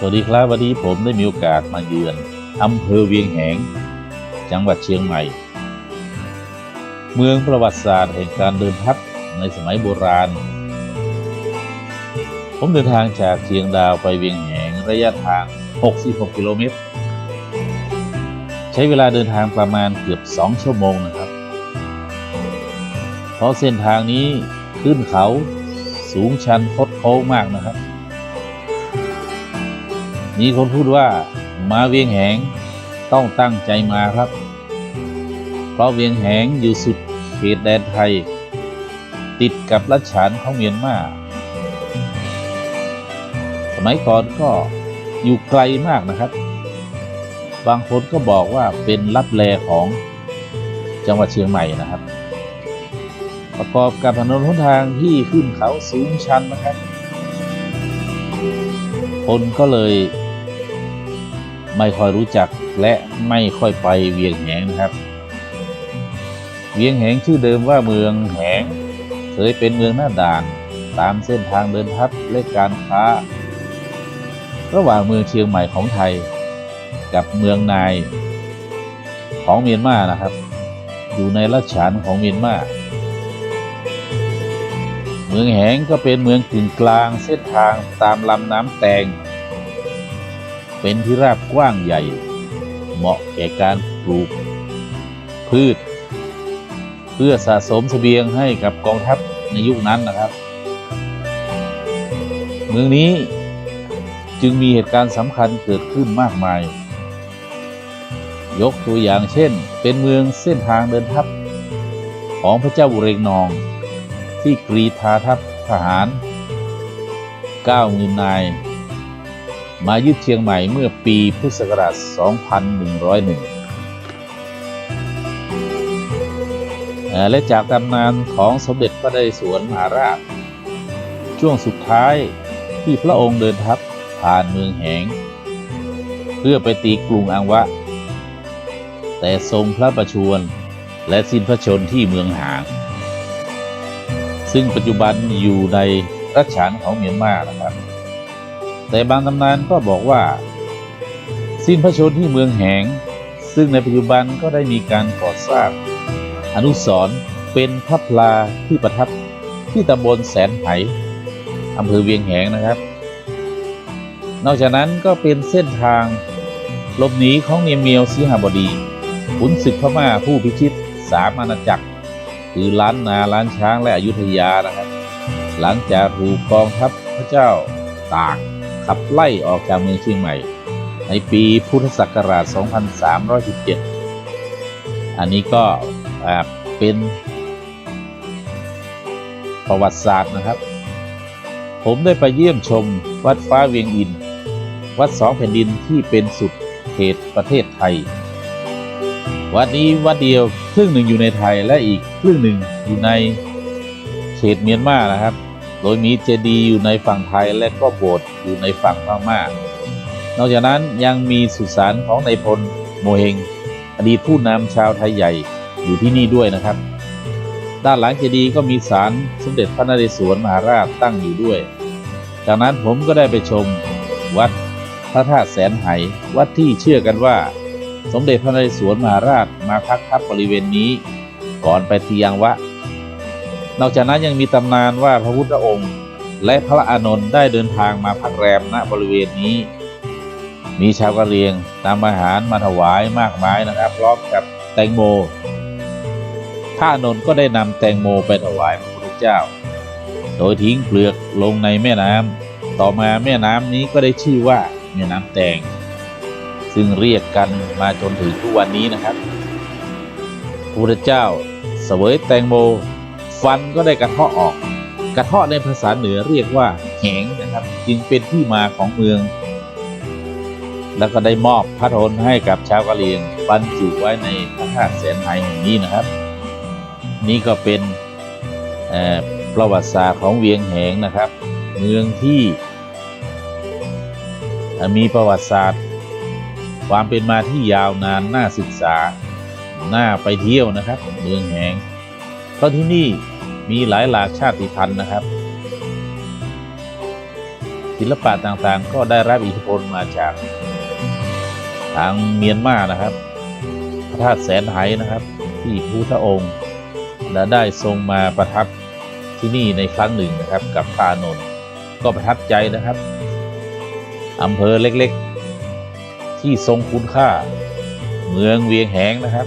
สวัสดีครับวันนี้ผมได้มีโอกาสมาเยือนอำเภอเวียงแหง จังหวัดเชียงใหม่ เมืองประวัติศาสตร์แห่งการเดินทัพในสมัยโบราณ ผมเดินทางจากเชียงดาวไปเวียงแหงระยะทาง 66 กิโลเมตร ใช้เวลาเดินทางประมาณเกือบ 2 ชั่วโมงนะครับ เพราะเส้นทางนี้ขึ้นเขาสูงชันคดโค้งมากนะครับ มีคนพูดว่ามาเวียงแหงต้องตั้งใจมาครับ เพราะเวียงแหงอยู่สุดเขตแดนไทย ติดกับรัชฉานของเมียนมาสมัยก่อนก็อยู่ไกลมากนะครับ บางคนก็บอกว่าเป็นลับแลของจังหวัดเชียงใหม่นะครับ ประกอบกับถนนหนทางที่ขึ้นเขาสูงชันนะครับ คนก็เลย ไม่ค่อยรู้จักและไม่ค่อยไปเวียงแหงนะครับ เวียงแหงชื่อเดิมว่าเมืองแหง เคยเป็นเมืองหน้าด่าน ตามเส้นทางเดินทัพและการค้า ระหว่างเมืองเชียงใหม่ของไทย กับเมืองนายของเมียนมานะครับ อยู่ในรัชฉานของเมียนมาเมืองแหงก็เป็นเมืองกึ่งกลางเส้นทางตามลำน้ำแตง เป็นที่ราบกว้างใหญ่ เหมาะแก่การปลูก พืช เพื่อสะสมเสบียงให้กับกองทัพในยุคนั้นนะครับ เมืองนี้จึงมีเหตุการณ์สำคัญเกิดขึ้นมากมาย ยกตัวอย่างเช่น เป็นเมืองเส้นทางเดินทัพ ของพระเจ้าบุเรงนอง ที่กรีธาทัพทหาร 90,000นาย มายึดเชียงใหม่เมื่อปีพุทธศักราช 2101 และจากตำนานของสมเด็จพระนเรศวรมหาราช ช่วงสุดท้ายที่พระองค์เดินทัพผ่านเมืองแหง เพื่อไปตีกรุงอังวะ แต่ทรงพระประชวรและสิ้นพระชนที่เมืองหาง ซึ่งปัจจุบันอยู่ในรัชฉานของเมียนมานะครับ แต่บางตำนานก็บอกว่า สิ้นพระชนที่เมืองแหง ซึ่งในปัจจุบันก็ได้มีการก่อสร้าง อนุสรณ์เป็นพระพลาที่ประทับที่ตำบลแสนไหอำเภอเวียงแหงนะครับ นอกจากนั้นก็เป็นเส้นทางหลบหนีของเนียมเมียวสีหบดี ขุนศึกพม่าผู้พิชิตสามอาณาจักร คือล้านนาล้านช้างและอยุธยานะครับ หลังจากถูกกองทัพพระเจ้าตาก ขับไล่ออกจากเมืองเชียงใหม่ ในปีพุทธศักราช 2317 อันนี้ก็เป็นประวัติศาสตร์นะครับ ผมได้ไปเยี่ยมชมวัดฟ้าเวียงอิน วัดสองแผ่นดินที่เป็นสุดเขตประเทศไทย วัดนี้วัดเดียวครึ่งหนึ่งอยู่ในไทยและอีกครึ่งหนึ่งอยู่ในเขตเมียนมานะครับ โดยมีเจดีย์อยู่ในฝั่งไทยและก็โบสถ์อยู่ในฝั่งพม่านอกจากนั้นยังมีสุสานของนายพลโมเฮงอดีตผู้นำชาวไทยใหญ่อยู่ที่นี่ด้วยนะครับ ด้านหลังเจดีย์ก็มีศาลสมเด็จพระนเรศวรมหาราชตั้งอยู่ด้วย จากนั้นผมก็ได้ไปชมวัดพระธาตุแสนไหวัดที่เชื่อกันว่า สมเด็จพระนเรศวรมหาราชมาพักทับบริเวณนี้ ก่อนไปทียังวะ นอกจากนั้นยังมีตำนานว่าพระพุทธองค์ และพระอานนท์ได้เดินทางมาพักแรมณบริเวณนี้ มีชาวกะเหรียงนำอาหารมาถวายมากมายนะครับพร้อมกับแตงโมพระอานนท์ก็ได้นำแตงโมไปถวายพระพุทธเจ้า โดยทิ้งเปลือกลงในแม่น้ำต่อมาแม่น้ำนี้ก็ได้ชื่อว่าแม่น้ำแตง ซึ่งเรียกกันมาจนถึงทุกวันนี้นะครับพระพุทธเจ้าเสวยแตงโม ฟันก็ได้กระเทาะออก กระเทาะในภาษาเหนือเรียกว่าแหงนะครับ จึงเป็นที่มาของเมือง แล้วก็ได้มอบพระทนให้กับชาวกะเหรี่ยงบรรจุไว้ในพระธาตุแสนไหแห่งนี้นะครับ นี่ก็เป็นประวัติศาสตร์ของเวียงแหงนะครับ เมืองที่มีประวัติศาสตร์ ความเป็นมาที่ยาวนานน่าศึกษาน่าไปเที่ยวนะครับ เมืองแหง เพราะที่นี่มีหลายหลากชาติพันธุ์นะครับ ศิลปะต่างๆ ก็ได้รับอิทธิพลมาจากทางเมียนมานะครับ พระธาตุแสนไหนะครับ ที่พุทธองค์และได้ทรงมาประทับที่นี่ในครั้งหนึ่งนะครับ กับพระอานนท์ก็ประทับใจนะครับอำเภอเล็กๆ ที่ทรงคุณค่า เมืองเวียงแหงนะครับ